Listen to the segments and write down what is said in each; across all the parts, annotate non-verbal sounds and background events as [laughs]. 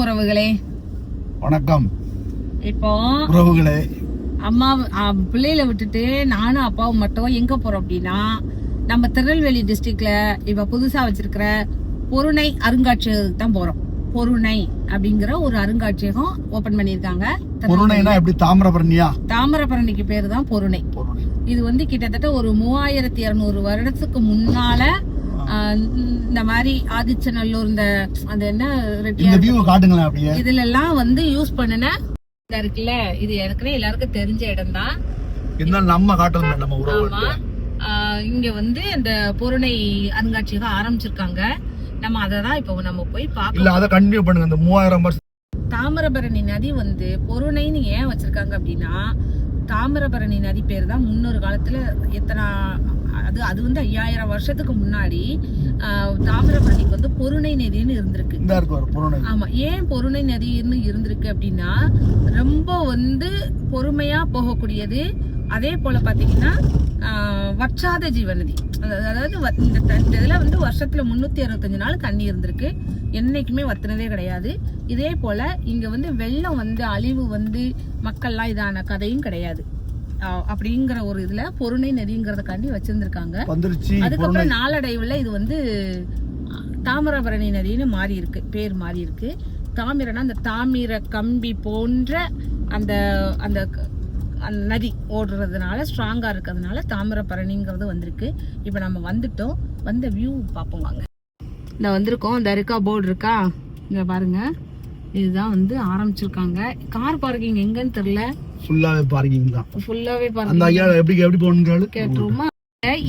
உறவுகளே. வணக்கம். இப்போ உறவுகளே. அம்மா அ, பிள்ளைகளை விட்டுட்டு நானும் அப்பாவும் மட்டும் எங்க போறோம் அப்படின்னா நம்ம திருநெல்வேலி டிஸ்ட்ரிக்ட்ல இப்ப புதுசா வச்சிருக்கிற பொருணை அருங்காட்சியகத்துக்கு தான் போறோம். பொருணை அப்படிங்கிற ஒரு அருங்காட்சியகம் ஓபன் பண்ணிருக்காங்க பொருணைனா எப்படி? தாமிரபரணியா? தாமிரபரணிக்கு பேரு தான் பொருணை. இது வந்து கிட்டத்தட்ட ஒரு மூவாயிரத்தி இருநூறு வருடத்துக்கு முன்னால இந்த மாதிரி ஆதிச்சநல்லூர் இந்த அந்த என்ன இதுல எல்லாம் வந்து யூஸ் பண்ணின இருக்குல்ல இது ஏற்கனவே எல்லாருக்கும் தெரிஞ்ச இடம் தான் நம்ம காட்டணுமே நம்ம ஆமா. உறவு இங்க வந்து இந்த பொருணை அருங்காட்சியகம் ஆரம்பிச்சிருக்காங்க. நம்ம அதை தான் இப்போ நம்ம போய் பார்க்கலாம் அதை கண்டினியூ பண்ணுங்க. இந்த மூவாயிரம் வருஷம். தாமிரபரணி நதி வந்து பொருணைன்னு ஏன் வச்சிருக்காங்க அப்படின்னா தாமிரபரணி நதி பேர் தான் முன்னொரு காலத்துல எத்தனை அது அது வந்து ஐயாயிரம் வருஷத்துக்கு முன்னாடி தாமிரபரணிக்கு வந்து பொருணை நதின்னு இருந்திருக்கு. ஆமா ஏன் பொருணை நதின்னு இருந்திருக்கு அப்படின்னா ரொம்ப வந்து பொறுமையா போகக்கூடியது அதே போல பாத்தீங்கன்னா வற்றாத ஜீவநதி அதாவது இந்த இதுல வந்து வருஷத்துல முன்னூத்தி அறுபத்தஞ்சு நாள் தண்ணி இருந்திருக்கு. என்னைக்குமே வத்துனதே கிடையாது. இதே போல இங்க வந்து வெள்ளம் வந்து அழிவு வந்து மக்கள்லாம் இதான கதையும் கிடையாது. அப்படிங்கிற ஒரு இதுல பொருணை நதிங்கிறதுக்காண்டி வச்சிருந்திருக்காங்க. அதுக்கப்புறம் நாளடைவுல இது வந்து தாமிரபரணி நதின்னு மாறி இருக்கு பேர் மாறி இருக்கு தாமிரனா அந்த தாமிர கம்பி போன்ற அந்த அந்த நதி ஓடுறதுனால ஸ்ட்ராங்கா இருக்கிறதுனால தாமிரபரணிங்கிறது வந்திருக்கு. இப்போ நம்ம வந்துட்டோம். வந்த வியூ பார்ப்போம் வாங்க. இந்த வந்திருக்கோம். இந்த இருக்கா போர்டு இருக்கா? இங்க பாருங்க. இதுதான் வந்து ஆரம்பிச்சிருக்காங்க. கார் பார்க்கிங் எங்கன்னு தெரியல. ஃபுல்லாவே பார்க்கிங் தான். ஃபுல்லாவே அந்த பார்க்கிங் ஐயா எப்படி எப்படி போகணுங்கிறாரு கேட்டுருமா?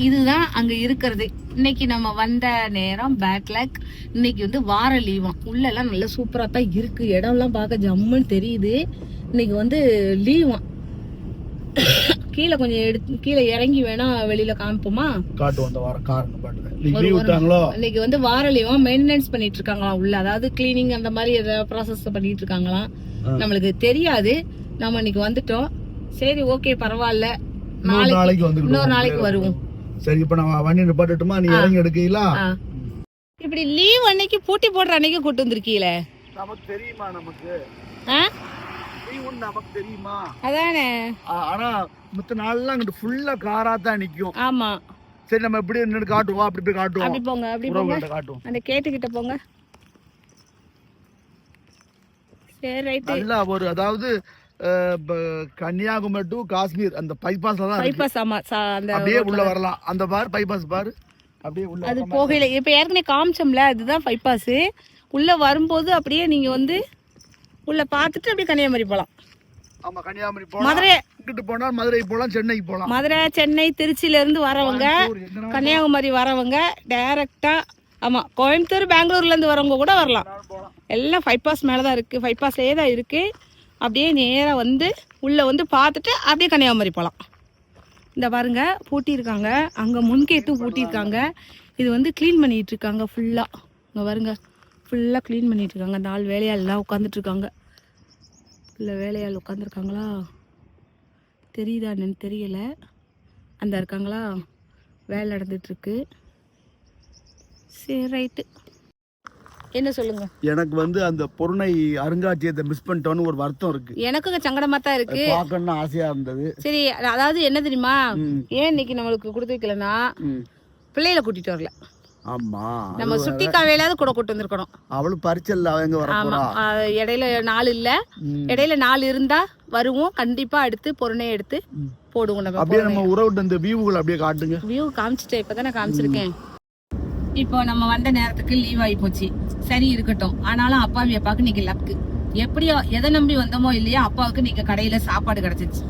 இதுதான் அங்க இருக்கிறது. இன்னைக்கு நம்ம வந்த நேரம் பேக்லக் இன்னைக்கு வந்து வார லீவாம் உள்ள எல்லாம் நல்ல சூப்பரா தான் இருக்கு. இடம்லாம் பார்க்க ஜம்முன்னு தெரியுது. இன்னைக்கு வந்து லீவாம் கீழே கொஞ்சம் எடுத்து கீழே இறங்கி வேணா வெளியில காமிப்போமா? காட்டுவோம் அந்த வாரம் காரணம் லீவ் விட்டாங்களோ? இன்னைக்கு வந்து வார லீவம் மெயின்டெனன்ஸ் பண்ணிட்டு இருக்காங்களாம் உள்ள. அதாவது கிளீனிங் அந்த மாதிரி ஏதாவது ப்ராசஸ் பண்ணிட்டு இருக்காங்களாம் ஆ. நம்மளுக்கு தெரியாது. நம்ம இன்னைக்கு வந்துட்டோம். சரி ஓகே பரவாயில்ல. நாளைக்கு நாளைக்கு வந்து இன்னொரு நாளைக்கு வருவோம். சரி இப்ப நம்ம வண்டி நிப்பாட்டுட்டுமா? நீ இறங்கி எடுக்கீங்களா. இப்படி லீவ் அன்னைக்கு பூட்டி போடுற அன்னைக்கு கூட்டு வந்திருக்கீல நமக்கு தெரியுமா நமக்கு? லீவ் நமக்கு தெரியுமா? அதானே? ஆனா மத்த நாள்லாம் அங்கிட்டு ஃபுல்லா காரா தான் நிக்கும். ஆமா. சரி நம்ம எப்படி நின்று காட்டுவோம் அப்படி போய் காட்டுவோம். அப்படி போங்க அப்படி போங்க. காட்டுவோம். அந்த கேட்டுக்கிட்ட போங்க. சரி ரைட்டு நல்லா ஒரு அதாவது கன்னியாகுமரி டு காஷ்மீர் அந்த பைபாஸ்ல தான். பைபாஸ் ஆமா அந்த அப்படியே உள்ள வரலாம். அந்த பார் பைபாஸ் பார் அப்படியே உள்ள அது. போகையில இப்ப ஏற்கனவே காமிச்சோம்ல அதுதான் பைபாஸ் உள்ள வரும்போது அப்படியே நீங்க வந்து உள்ள பார்த்துட்டு அப்படியே கன்னியாகுமரி போலாம். ஆமா கன்னியாகுமரி போலாம். மதுரை இங்கிட்டு போனா மதுரை போலாம் சென்னைக்கு போலாம். மதுரை சென்னை திருச்சியில இருந்து வரவங்க கன்னியாகுமரி வரவங்க டைரக்டா ஆமா கோயம்புத்தூர் பெங்களூர்ல இருந்து வரவங்க கூட வரலாம். எல்லாம் ஃபைவ் பாஸ் மேலே தான் இருக்குது ஃபைவ் பாஸ்லேயே தான் இருக்குது அப்படியே நேராக வந்து உள்ளே வந்து பார்த்துட்டு அப்படியே கன்னியாகுமரி போகலாம் இந்த பாருங்க பூட்டியிருக்காங்க. அங்கே முன்கேட்டும் பூட்டியிருக்காங்க. இது வந்து க்ளீன் பண்ணிட்டு இருக்காங்க ஃபுல்லாக இங்கே பாருங்க. ஃபுல்லாக க்ளீன் பண்ணிட்டு இருக்காங்க அந்த ஆள் வேலையாள் எல்லாம் உட்காந்துட்டு இருக்காங்க இல்லை வேலையாள் உட்காந்துருக்காங்களா தெரியுதா என்னன்னு தெரியல. அந்த இருக்காங்களா? வேலை நடந்துட்டுருக்கு. சரி ரைட்டு என்ன சொல்லுங்க? எனக்கு வந்து அந்த பொருணை அருங்காட்சியகத்தை மிஸ் பண்ணிட்டோன்னு ஒரு வருத்தம் இருக்கு. எனக்கும் சங்கடமா தான் இருக்கு பார்க்கணும்னு ஆசையா இருந்தது. சரி அதாவது என்ன தெரியுமா. ஏன் இன்னைக்கு நம்மளுக்கு கொடுத்து வைக்கலன்னா. பிள்ளைகளை கூட்டிட்டு வரல. ஆமா. நம்ம சுட்டி காவையிலாவது கூட கூட்டு வந்திருக்கணும். அவளும் பரிச்சல் அவ எங்க வர இடையில நாள் இல்ல. இடையில நாள் இருந்தா வருவோம். கண்டிப்பா எடுத்து பொருணையை எடுத்து போடுவோம் நம்ம அப்படியே நம்ம உறவுட்டு இந்த வியூவுகள் அப்படியே காட்டுங்க. வியூ காமிச்சிட்டேன். இப்பதானே காமிச்சிருக்கேன். இப்போ நம்ம வந்த நேரத்துக்கு லீவ் ஆகி போச்சு. சரி இருக்கட்டும். ஆனாலும் அப்பாவி அப்பாவுக்கு இன்னைக்கு லக்கு எப்படியோ எதை நம்பி வந்தோமோ இல்லையா அப்பாவுக்கு நீங்க கடையில சாப்பாடு கிடைச்சிச்சு.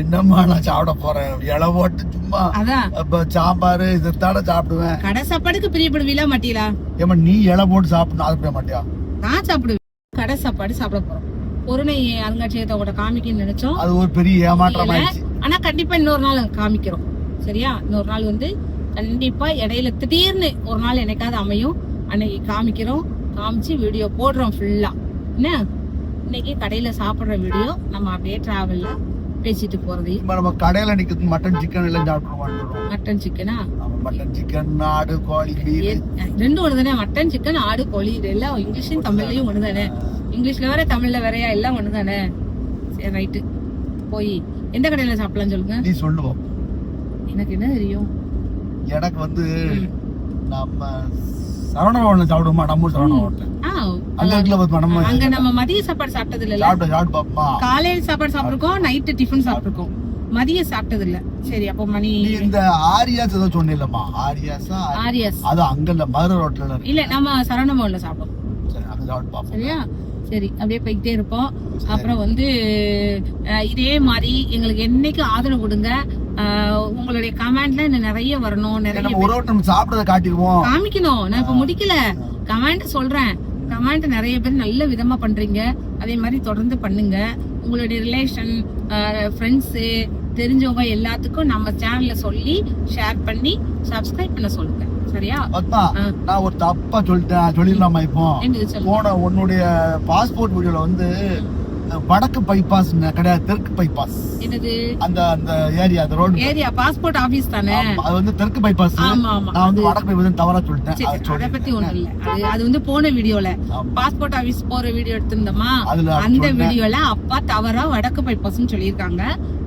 என்னம்மா நான் சாப்பிட போறேன்? இலை போட்டு சும்மா சாம்பார் இதைத்தாட சாப்பிடுவேன். கடை சாப்பாடுக்கு பிரியப்படுவீங்களா மாட்டீங்களா ஏமா நீ இலை போட்டு சாப்பிடணும் அது மாட்டியா? நான் சாப்பிடுவேன். கடை சாப்பாடு சாப்பிட போறோம் பொருணை அருங்காட்சியகத்தை உங்கள்கிட்ட காமிக்கணும்னு நினைச்சோம். அது ஒரு பெரிய ஏமாற்றம் ஆனா கண்டிப்பா இன்னொரு நாள் காமிக்கிறோம். சரியா? இன்னொரு நாள் வந்து கண்டிப்பா இடையில திடீர்னு ஒரு நாள் என்னைக்காவது அமையும். அன்னைக்கு காமிக்கிறோம். காமிச்சு வீடியோ போடுறோம் ஃபுல்லா என்ன? இன்னைக்கு கடையில சாப்பிடுற வீடியோ நம்ம அப்படியே டிராவல்ல பேசிட்டு போறது. இப்ப நம்ம கடையில நிக்கிறது மட்டன் சிக்கன் எல்லாம் சாப்பிடுவோம் மட்டன் சிக்கனா மட்டன் சிக்கன் ஆடு கோழி ரெண்டும் ஒன்று தானே மட்டன் சிக்கன் ஆடு கோழி இது எல்லாம் இங்கிலீஷும் தமிழ்லயும் ஒன்று தானே இங்கிலீஷ்ல வேற தமிழ்ல வேறயா எல்லாம் ஒண்ணு தானே சரி ரைட்டு போய் எந்த கடையில சாப்பிடலாம் சொல்லுங்க? நீ சொல்லுவோம் எனக்கு என்ன தெரியும்? எனக்கு வந்து நம்ம சரவணபவன்ல சாப்பிடுமா நம்ம ஆ, அங்க நம்ம மதிய சாப்பாடு சாப்பிட்டது இல்ல? காலையில சாப்பாடு சாப்பிட்டுருக்கோம் நைட்டு டிஃபன் சாப்பிட்டுருக்கோம். மதியம் சாப்பிட்டது இல்ல சரி அப்போ மணி இந்த ஆரியாஸ் ஏதோ சொன்னில்லம்மா? ஆரியாஸா? ஆரியஸ். அது அங்க இல்ல மதுரை ரோட்ல இல்ல நம்ம சரவணபவன்ல சாப்பிடுவோம் சரி அங்க சாப்பிட்டு பாப்போம் சரியா? சரி அப்படியே போய்கிட்டே இருப்போம். அப்புறம் வந்து இதே மாதிரி எங்களுக்கு என்னைக்கு ஆதரவு கொடுங்க. உங்களுடைய கமெண்ட்ல இன்னும் நிறைய வரணும் நிறைய ஒரு சாப்பிட்டதை காட்டிடுவோம் காமிக்கணும். நான் இப்ப முடிக்கல. கமெண்ட் சொல்றேன். கமெண்ட் நிறைய பேர் நல்ல விதமா பண்றீங்க. அதே மாதிரி தொடர்ந்து பண்ணுங்க. உங்களுடைய ரிலேஷன் ஃப்ரெண்ட்ஸு தெரிஞ்சவங்க எல்லாத்துக்கும் நம்ம சேனல்ல சொல்லி ஷேர் பண்ணி சப்ஸ்கிரைப் பண்ண சொல்லுங்க. சரியா. நான் ஒரு தப்பா சொல்லிட்டேன். சொல்லிடலாமா இப்போ? போன உன்னுடைய பாஸ்போர்ட் வீடியோல வந்து வடக்கு பைபாஸ் கிடையாது தெற்கு பைபாஸ் என்னது? அந்த அந்த ஏரியா அந்த ரோடு ஏரியா பாஸ்போர்ட் ஆபீஸ் தானே? அது வந்து தெற்கு பைபாஸ் நான் வந்து வடக்கு பைபாஸ் தவறா சொல்லிட்டேன். அது பத்தி. ஒண்ணும் இல்ல. அது வந்து போன வீடியோல. பாஸ்போர்ட் ஆபீஸ் போற வீடியோ எடுத்திருந்தோமா? அந்த. வீடியோல அப்பா தவறா வடக்கு பைபாஸ்னு சொல்லியிருக்காங்க.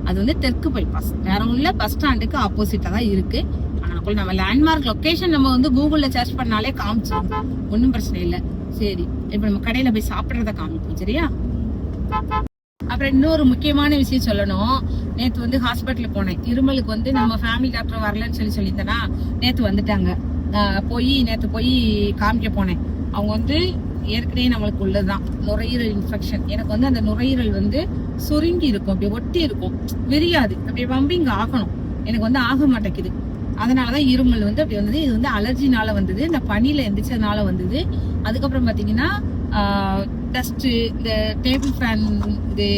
அது வந்து தெற்கு பைபாஸ் வேற இல்ல பஸ் ஸ்டாண்டுக்கு ஆப்போசிட்டா தான் இருக்கு. ஆனாக்குள்ள நம்ம லேண்ட்மார்க் லொகேஷன் நம்ம வந்து கூகுள்ல சர்ச் பண்ணாலே காமிச்சிடும் ஒன்றும் பிரச்சனை இல்ல. சரி இப்ப நம்ம கடையில போய் சாப்பிடுறத காமிப்போம் சரியா? அப்புறம் இன்னொரு முக்கியமான விஷயம் சொல்லணும். நேத்து வந்து ஹாஸ்பிட்டல் போனேன். இருமலுக்கு வந்து நம்ம ஃபேமிலி டாக்டர் வரலன்னு சொல்லி சொல்லியிருந்தேனா நேத்து வந்துட்டாங்க. போய் நேத்து போய் காமிக்க போனேன். அவங்க வந்து ஏற்கனவே நம்மளுக்கு உள்ளதுதான். நுரையீரல் இன்ஃபெக்ஷன் எனக்கு வந்து அந்த நுரையீரல் வந்து சுருங்கி இருக்கும். அப்படியே ஒட்டி இருக்கும். விரியாது. அப்படியே பம்பிங் ஆகணும். எனக்கு வந்து ஆக மாட்டேங்குது. அதனாலதான் இருமல் வந்து அப்படி வந்தது. இது வந்து அலர்ஜினால வந்தது. இந்த பனியில எந்திரிச்சதுனால வந்தது. அதுக்கப்புறம் பாத்தீங்கன்னா டஸ்ட் இந்த டேபிள் ஃபேன் இது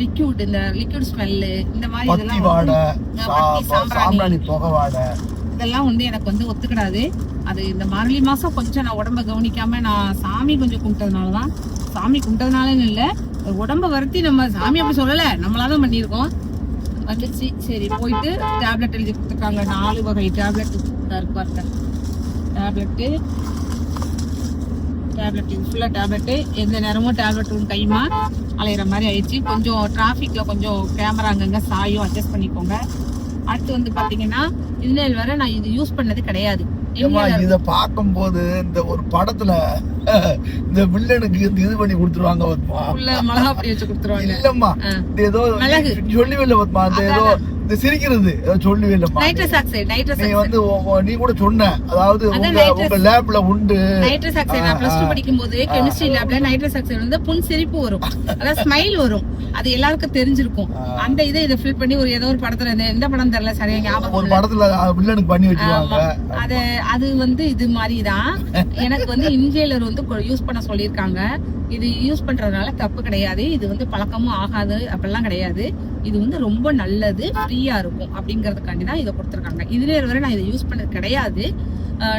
லிக்யூட் இந்த லிக்யூட் ஸ்மெல்லு இந்த மாதிரி பத்தி இதெல்லாம் வாடை சாம்பிராணி சாம்பிராணி. புகை வாடை. இதெல்லாம் வந்து எனக்கு வந்து ஒத்துக்கிடாது. அது இந்த மார்கழி மாசம் கொஞ்சம் நான் உடம்ப கவனிக்காம நான் சாமி கொஞ்சம் கும்பிட்டதுனாலதான். சாமி கும்பிட்டதுனாலன்னு இல்ல உடம்ப வருத்தி நம்ம சாமி அப்படி சொல்லல நம்மளாதான் பண்ணியிருக்கோம். வந்துச்சு. சரி போயிட்டு டேப்லெட் எழுதி கொடுத்துருக்காங்க. நாலு வகை டேப்லெட் இருக்கு பாருங்க டேப்லெட்டு டேப்லெட் இது ஃபுல்லாக டேப்லெட்டு எந்த நேரமும் டேப்லெட் கைமா அலையிற மாதிரி ஆயிடுச்சு. கொஞ்சம் டிராஃபிக்ல கொஞ்சம் கேமரா அங்கங்க சாயும் அட்ஜஸ்ட் பண்ணிக்கோங்க. அடுத்து வந்து பாத்தீங்கன்னா இதுல வர நான் இது யூஸ் பண்ணது கிடையாது. இத பார்க்கும்போது இந்த ஒரு படத்துல [laughs] இந்த வில்லனுக்கு இந்த இது பண்ணி கொடுத்துருவாங்க பத்மா இல்லம்மா ஏதோ மிளகு. சொல்லவே இல்லை பத்மா இந்த ஏதோ இந்த சிரிக்கிறது. சொல்லவே இல்லம்மா. நைட்ரஸ் ஆக்சைடு நைட்ரஸ் நீ வந்து நீ கூட சொன்ன. அதாவது உங்க லேப்ல உண்டு. நைட்ரஸ் ஆக்சைடு நான் பிளஸ் டூ படிக்கும் போது கெமிஸ்ட்ரி லேப்ல நைட்ரஸ் ஆக்சைடு வந்து புன் சிரிப்பு வரும். அதாவது ஸ்மைல் வரும். அது எல்லாருக்கும் தெரிஞ்சிருக்கும். அந்த இதை இதை ஃபில் பண்ணி ஒரு ஏதோ ஒரு படத்துல எந்த படம் தெரியல சரியா ஞாபகம் ஒரு இல்ல. படத்துல வில்லனுக்கு பண்ணி வச்சிருவாங்க. அது அது வந்து இது மாதிரி தான் எனக்கு வந்து இன்ஹேலர் வந்து யூஸ் பண்ண சொல்லியிருக்காங்க. இது யூஸ் பண்றதுனால தப்பு கிடையாது. இது வந்து பழக்கமும் ஆகாது. அப்படிலாம் கிடையாது. இது வந்து ரொம்ப நல்லது. ஃப்ரீயா இருக்கும் அப்படிங்கறதுக்காண்டி தான் இதை கொடுத்துருக்காங்க. இதுல வரை நான் இதை யூஸ் பண்ணது கிடையாது.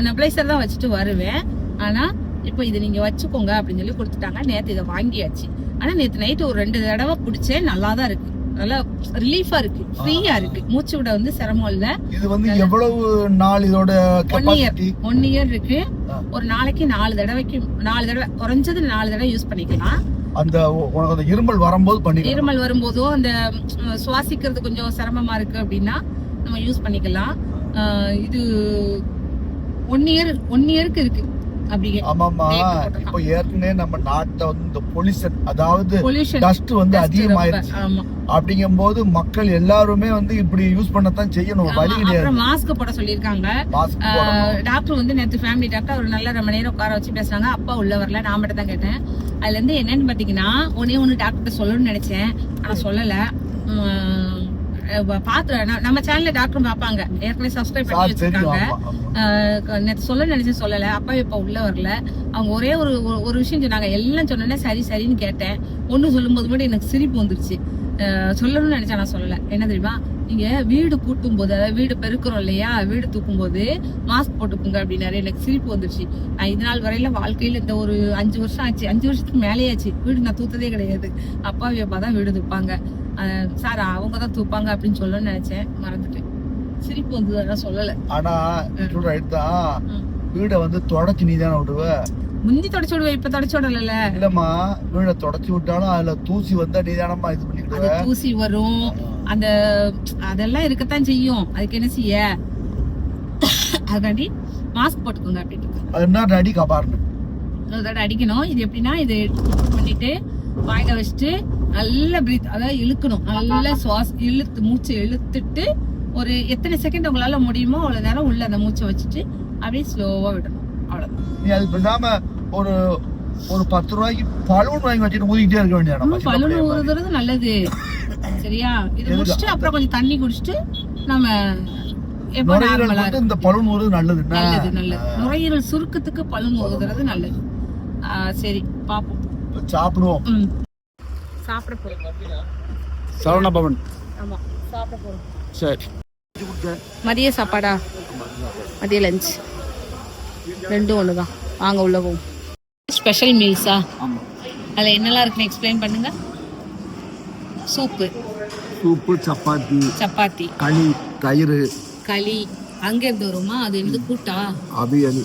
நெப்ளைசர் தான் வச்சுட்டு வருவேன். ஆனா இப்போ இதை நீங்க வச்சுக்கோங்க அப்படின்னு சொல்லி கொடுத்துட்டாங்க. நேத்து இதை வாங்கியாச்சு. ஆனா நேத்து நைட்டு ஒரு ரெண்டு தடவை பிடிச்சேன். நல்லா தான் இருக்கு. நல்லா ரிலீஃபா இருக்கு. ஃப்ரீயா இருக்கு. மூச்சு விட வந்து சிரமம் இல்ல. இது வந்து எவ்வளவு நாள் இதோட ஒன் இயர் ஒன் இயர் இருக்கு. ஒரு நாளைக்கு நாலு தடவைக்கு நாலு தடவை குறைஞ்சது நாலு தடவை யூஸ் பண்ணிக்கலாம். அந்த உனக்கு அந்த இருமல் வரும்போது பண்ணி இருமல் வரும்போதோ அந்த சுவாசிக்கிறது கொஞ்சம் சிரமமா இருக்கு அப்படின்னா நம்ம யூஸ் பண்ணிக்கலாம். இது ஒன் இயர் ஒன் இயருக்கு இருக்கு. ஆமாமா. இப்போ ஏற்கனவே நம்ம நாட்டுல வந்து இந்த பொல்யூஷன் அதாவது டஸ்ட் வந்து அதிகமாயிருச்சு. ஆமா. அப்படிங்கும்போது மக்கள் எல்லாருமே வந்து இப்படி யூஸ் பண்ணத்தான் செய்யணும். வழி. கிடையாது. மாஸ்க் போட சொல்லியிருக்காங்க. டாக்டர் வந்து நேற்று ஃபேமிலி டாக்டர் ஒரு நல்ல ரொம்ப நேரம் உட்கார வச்சு பேசுனாங்க. அப்பா உள்ள வரல நான் மட்டும் தான் கேட்டேன். அதுல இருந்து என்னன்னு பாத்தீங்கன்னா ஒன்னே ஒண்ணு டாக்டர் சொல்லணும்னு நினைச்சேன். ஆனா சொல்லல. ந- நம்ம சேனல்ல டாக்டரும் பாப்பாங்க ஏற்கனவே சப்ஸ்கிரைப் பண்ணி வச்சிருக்காங்க. நேத்து சொல்ல நினைச்சேன் சொல்லல. அப்பா இப்ப உள்ள வரல. அவங்க ஒரே ஒரு ஒரு- விஷயம் சொன்னாங்க. எல்லாம் சொன்னோன்னே சரி சரின்னு கேட்டேன். ஒண்ணு சொல்லும்போது மட்டும் எனக்கு சிரிப்பு வந்துருச்சு. சொல்லணும்னு நினைச்சேன் நான் சொல்லல. என்ன தெரியுமா? நீங்க வீடு கூட்டும் போது அதாவது வீடு பெருக்கிறோம் இல்லையா? வீடு தூக்கும் போது மாஸ்க் போட்டுக்குங்க அப்படின்னாரு. எனக்கு சிரிப்பு வந்துருச்சு. நான் இது நாள் வரையில வாழ்க்கையில இந்த ஒரு அஞ்சு வருஷம் ஆச்சு. அஞ்சு வருஷத்துக்கு மேலேயாச்சு. வீடு நான் தூத்ததே கிடையாது. அப்பாவி அப்பா தான் வீடு தூப்பாங்க. சார் அவங்க தான் தூப்பாங்க அப்படின்னு சொல்லணும்னு நினைச்சேன். மறந்துட்டேன். சிரிப்பு வந்தது அதான் சொல்லல. ஆனா சொல்ற தான். வீடை வந்து தொடச்சு நீ தானே விடுவ? முந்தி தொடச்சு விடுவேன் இப்ப தொடச்சு விடல இல்லம்மா வீடை தொடச்சு விட்டாலும் அதுல தூசி வந்தா நீ தானம்மா இது அது பண்ணிக்கிடுவ தூசி வரும். அந்த அதெல்லாம் இருக்கத்தான் செய்யும். அதுக்கு என்ன செய்ய? அதுக்காண்டி மாஸ்க் போட்டுக்கோங்க அப்படின்னு அது என்ன அடி ஒரு தடவை அடிக்கணும். இது எப்படின்னா இது பண்ணிட்டு வாயில வச்சுட்டு நல்ல பிரீத் அதாவது இழுக்கணும். நல்லா சுவாச இழுத்து மூச்சை இழுத்துட்டு ஒரு எத்தனை செகண்ட் உங்களால முடியுமோ அவ்வளவு நேரம் உள்ள அந்த மூச்சை வச்சுட்டு அப்படியே ஸ்லோவா விடணும். அவ்வளவுதான். அது ஒரு ஒரு பத்து ரூபாய்க்கு பலூன் வாங்கி வச்சுட்டு ஊதிக்கிட்டே இருக்க சின்ன பலூன். ஊதுறது நல்லது. சரியா? இது முடிச்சுட்டு அப்புறம் கொஞ்சம் தண்ணி குடிச்சிட்டு நம்ம இந்த பலூன் ஊதுறது நல்லது? நல்லது நல்லது. நுரையீரல் சுருக்கத்துக்கு பலூன் ஊதுறது நல்லது. சரி பாப்போம். சாப்பிடுவோம். சாப்பிட போறோம் சரவண பவன். ஆமா சாப்பிட போறோம். சரி. மதிய சாப்பாடா? மதிய லஞ்ச் ரெண்டும் ஒன்று தான் வாங்க உள்ள போவோம். ஸ்பெஷல் மீல்ஸா அதில் என்னெல்லாம் இருக்குன்னு எக்ஸ்பிளைன் பண்ணுங்க. சூப்பு. சூப்பு சப்பாத்தி சப்பாத்தி. களி தயிர். களி. அங்கே இருந்து வருமா? அது வந்து கூட்டா? அவியல்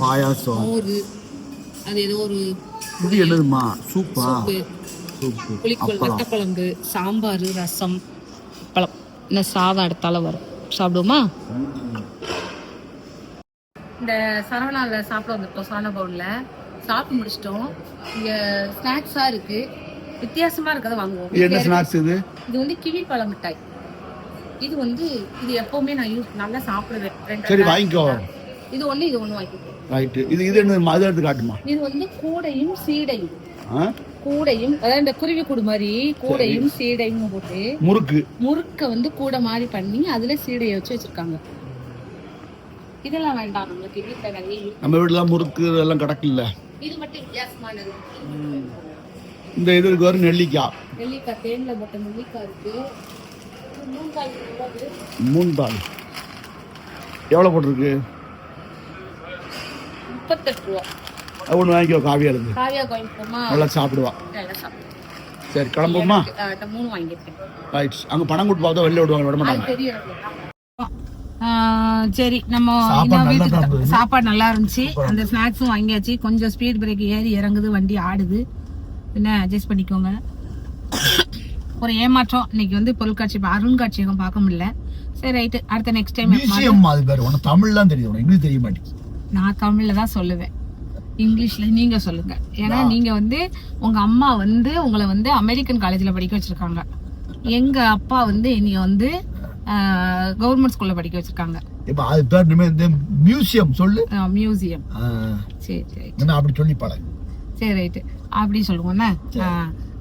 பாயாசம். மோர். அது ஏதோ ஒரு இது என்னதுமா சூப்பா. புளிக்குழம்பு வத்தக்குழம்பு சாம்பார் ரசம் பழம் இன்னும் சாதம் அடுத்தால வரும். சாப்பிடுவோமா? இந்த சரவணாவில் சாப்பிட வந்திருக்கோம் சரவண பவுனில் சாப்பிட்டு முடிச்சிட்டோம். இங்கே ஸ்நாக்ஸாக இருக்கு. வித்தியாசமாக இருக்கிறத வாங்குவோம். இது என்ன ஸ்நாக்ஸ் இது? இது வந்து கிவி பழ மிட்டாய். இது வந்து இது எப்பவுமே நான் யூஸ் நல்லா சாப்பிடுவேன். சரி. வாங்கிக்கோ. இது ஒன்று இது ஒன்று வாங்கிக்கோ. ரைட்டு இது இது என்ன எடுத்து காட்டுமா? இது வந்து கூடையும் சீடையும். ஆ? கூடையும் அதாவது இந்த குருவி கூடு மாதிரி கூடையும் சீடையும் போட்டு முறுக்கு. முறுக்க வந்து கூடை மாதிரி பண்ணி அதுல சீடையை வச்சு வச்சிருக்காங்க. இதெல்லாம் வேண்டாம் நம்மளுக்கு வீட்டுல நிறைய. நம்ம வீட்டுல முறுக்கு இதெல்லாம் கிடக்குல்ல. இது மட்டும் வித்தியாசமானது. இந்த இது இருக்கு வரும் நெல்லிக்காய். நெல்லிக்காய் தேன்ல போட்ட நெல்லிக்காய் இருக்கு. தாள் எவ்வளோ போட்டிருக்கு? முப்பத்தெட்டு ரூபா. ஒன்று வாங்கிக்கோ காவியா வாங்கிப்போமா நல்லா சாப்பிடுவா. சரி கிளம்புமா ரைட் அங்கே பணம் கொடுத்து பார்த்தா வெளில விடுவாங்க விட மாட்டாங்க. சரி நம்ம சாப்பாடு நல்லா இருந்துச்சு. அந்த ஸ்நாக்ஸும் வாங்கியாச்சு. கொஞ்சம் ஸ்பீட் பிரேக் ஏறி இறங்குது வண்டி ஆடுது. என்ன அட்ஜஸ்ட் பண்ணிக்கோங்க. ஒரு ஏமாற்றம். இன்னைக்கு வந்து பொருட்காட்சி அருங்காட்சியகம் பார்க்க முடியல. சரி ரைட்டு அடுத்த நெக்ஸ்ட் டைம் தமிழ்லாம் தெரியும் இங்கிலீஷ் தெரிய மாட்டேங்குது. நான் தமிழ்ல தான் சொல்லுவேன். இங்கிலீஷ்ல நீங்க சொல்லுங்க. ஏன்னா நீங்க வந்து உங்க அம்மா வந்து உங்களை வந்து அமெரிக்கன் காலேஜ்ல படிக்க வச்சிருக்காங்க. எங்க அப்பா வந்து என்னைய வந்து கவர்மெண்ட் ஸ்கூல்ல படிக்க வச்சிருக்காங்க. இப்போ அது பேர் இந்த மியூசியம் சொல்லு. மியூசியம் சரி சரி என்ன அப்படி சொல்லி பழகு. சரி ரைட்டு அப்படி சொல்லுவோண்ணே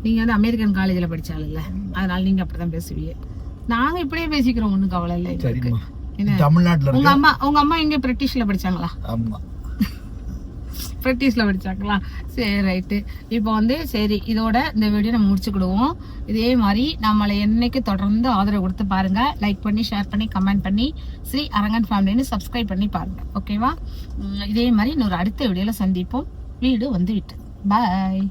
நீங்க வந்து அமெரிக்கன் காலேஜ்ல படிச்சாலுல்ல அதனால நீங்க அப்படிதான் பேசுவீங்க. நாங்க இப்படியே பேசிக்கிறோம் ஒண்ணும் கவலை இல்லை தமிழ்நாட்டுல உங்க அம்மா உங்க அம்மா எங்க பிரிட்டிஷ்ல படிச்சாங்களா? ஆமா. பிரிட்டிஷ்ல படித்தாங்களா சரி ரைட்டு இப்போ வந்து சரி இதோட இந்த வீடியோ நம்ம முடிச்சுக்கிடுவோம். இதே மாதிரி நம்மளை என்னைக்கு தொடர்ந்து ஆதரவு கொடுத்து பாருங்கள் லைக் பண்ணி ஷேர் பண்ணி கமெண்ட் பண்ணி ஸ்ரீ அரங்கன் ஃபேமிலின்னு சப்ஸ்கிரைப் பண்ணி பாருங்கள் ஓகேவா இதே மாதிரி இன்னொரு அடுத்த வீடியோவில் சந்திப்போம். வீடு வந்து விட்டு பாய்